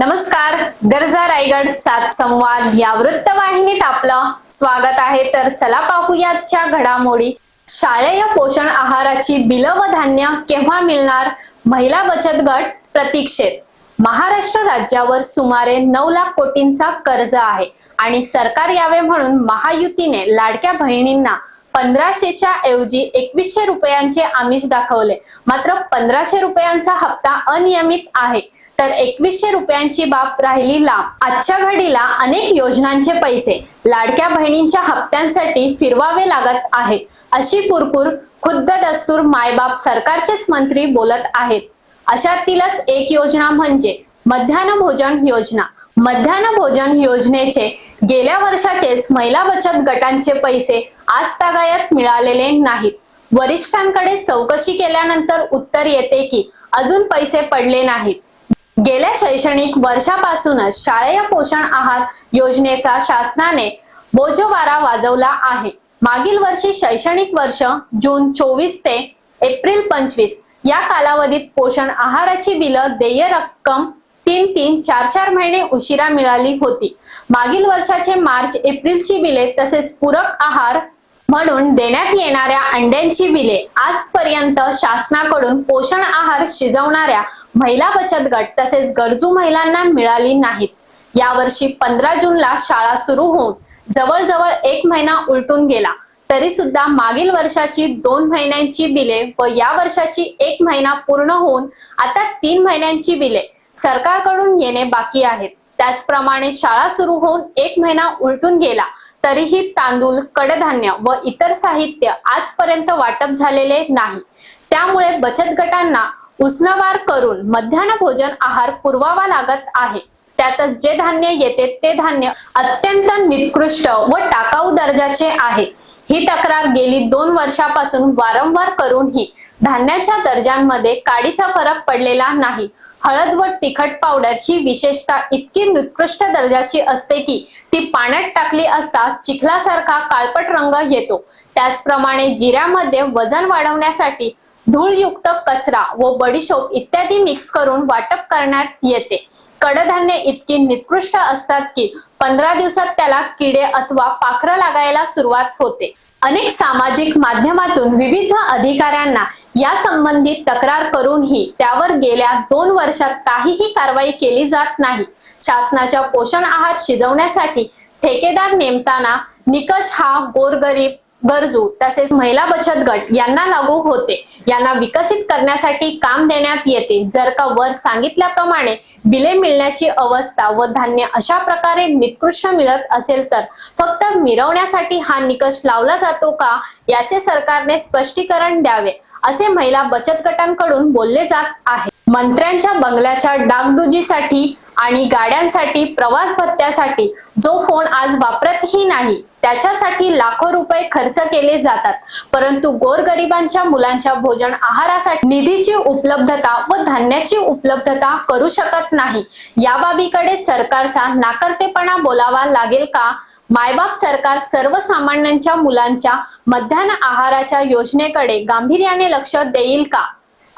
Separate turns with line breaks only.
नमस्कार गरजा रायगड सात संवाद या वृत्तवाहिनीत आपलं स्वागत आहे. तर चला पाहूयाच्या घडामोडी. शालेय पोषण आहाराची बिल व धान्य केव्हा मिळणार? महिला बचत गट प्रतीक्षेत. महाराष्ट्र राज्यावर सुमारे नऊ लाख कोटींचा कर्ज आहे आणि सरकार यावे म्हणून महायुतीने लाडक्या बहिणींना पंधराशेच्या ऐवजी एकवीसशे रुपयांचे आमिष दाखवले. मात्र पंधराशे रुपयांचा हप्ता अनियमित आहे. तर एकवीसशे रुपयांची बाब राहिली लांब. आजच्या घडीला अनेक योजनांचे पैसे लाडक्या बहिणींच्या हप्त्यांसाठी फिरवावे लागत आहे अशी कुरकुर खुद्द दस्तूर मायबाप सरकारचेच मंत्री बोलत आहेत. अशातीलच एक योजना म्हणजे मध्यान्ह भोजन योजना. मध्यान्ह भोजन योजनेचे गेल्या वर्षाचेच महिला बचत गटांचे पैसे आज तागायत मिळालेले नाहीत. वरिष्ठांकडे चौकशी केल्यानंतर उत्तर येते की अजून पैसे पडले नाहीत. गेल्या शैक्षणिक वर्षापासूनच शाळेय पोषण आहार योजनेचा शासनाने बोजवारा वाजवला आहे. मागील वर्षी शैक्षणिक वर्ष जून चोवीस ते एप्रिल पंचवीस या कालावधीत पोषण आहाराची बिलं देय रक्कम तीन तीन चार चार महिने उशिरा मिळाली होती. मागील वर्षाचे मार्च एप्रिलची बिले तसेच पूरक आहार म्हणून देण्यात येणाऱ्या अंड्यांची बिले आजपर्यंत शासनाकडून पोषण आहार शिजवणाऱ्या महिला बचत गट तसेच गरजू महिलांना मिळाली नाहीत. यावर्षी पंधरा जूनला शाळा सुरू होऊन जवळजवळ एक महिना उलटून गेला. तरी सुद्धा मागील वर्षाची दोन महिन्यांची बिले व या वर्षाची एक महिना पूर्ण होऊन आता तीन महिन्यांची बिले सरकारकडून येणे बाकी आहेत त्याचप्रमाणे शाळा सुरू होऊन एक महिना उलटून गेला तरीही तांदूळ कडधान्य व इतर साहित्य आजपर्यंत वाटप झालेले नाही. त्यामुळे बचत गटांना उष्णवार करून मध्यान्ह भोजन आहार पुरवावा लागत आहे. त्यातच जे धान्य येते ते धान्य अत्यंत निकृष्ट व टाकाऊ दर्जाचे आहे. ही तक्रार गेली दोन वर्षापासून वारंवार करूनही धान्याच्या दर्जांमध्ये काडीचा फरक पडलेला नाही. हळद व तिखट पावडर ही विशेषता इतकी निकृष्ट दर्जाची असते की ती पाण्यात टाकली असता चिखलासारखा काळपट रंग येतो. त्याचप्रमाणे जिऱ्यामध्ये वजन वाढवण्यासाठी धूळयुक्त कचरा व बडीशोप इत्यादी मिक्स करून वाटप करण्यात येते. कडधान्य इतकी निकृष्ट असतात की पंधरा दिवसात त्याला किडे अथवा पाखरं लागायला सुरुवात होते. अनेक सामाजिक माध्यमातून विविध अधिकाऱ्यांना या संबंधित तक्रार करूनही त्यावर गेल्या दोन वर्षात काहीही कारवाई केली जात नाही. शासनाच्या पोषण आहार शिजवण्यासाठी ठेकेदार नेमताना निकष हा गोरगरीब गरजू तसेच महिला बचत गट यांना लागू होते. यांना विकसित करण्यासाठी काम देण्यात येते. जर का वर सांगितल्याप्रमाणे बिले मिळण्याची अवस्था व धान्य अशा प्रकारे निकृष्ट मिळत असेल तर फक्त मिरवण्यासाठी हा निकष लावला जातो का? याचे सरकारने स्पष्टीकरण द्यावे असे महिला बचत गटांकडून बोलले जात आहे. मंत्र्यांच्या बंगल्याच्या डागडुजीसाठी आणि गाड्यांसाठी प्रवास भत्त्यासाठी जो फोन आज वापरतही नाही त्याच्यासाठी लाखो रुपये खर्च केले जातात. परंतु गोरगरिबांच्या मुलांच्या भोजन आहारासाठी निधीची उपलब्धता व धान्याची उपलब्धता करू शकत नाही. या बाबीकडे सरकारचा नाकर्तेपणा बोलावा लागेल का? मायबाप सरकार सर्वसामान्यांच्या मुलांच्या मध्यान्ह आहाराच्या योजनेकडे गांभीर्याने लक्ष देईल का?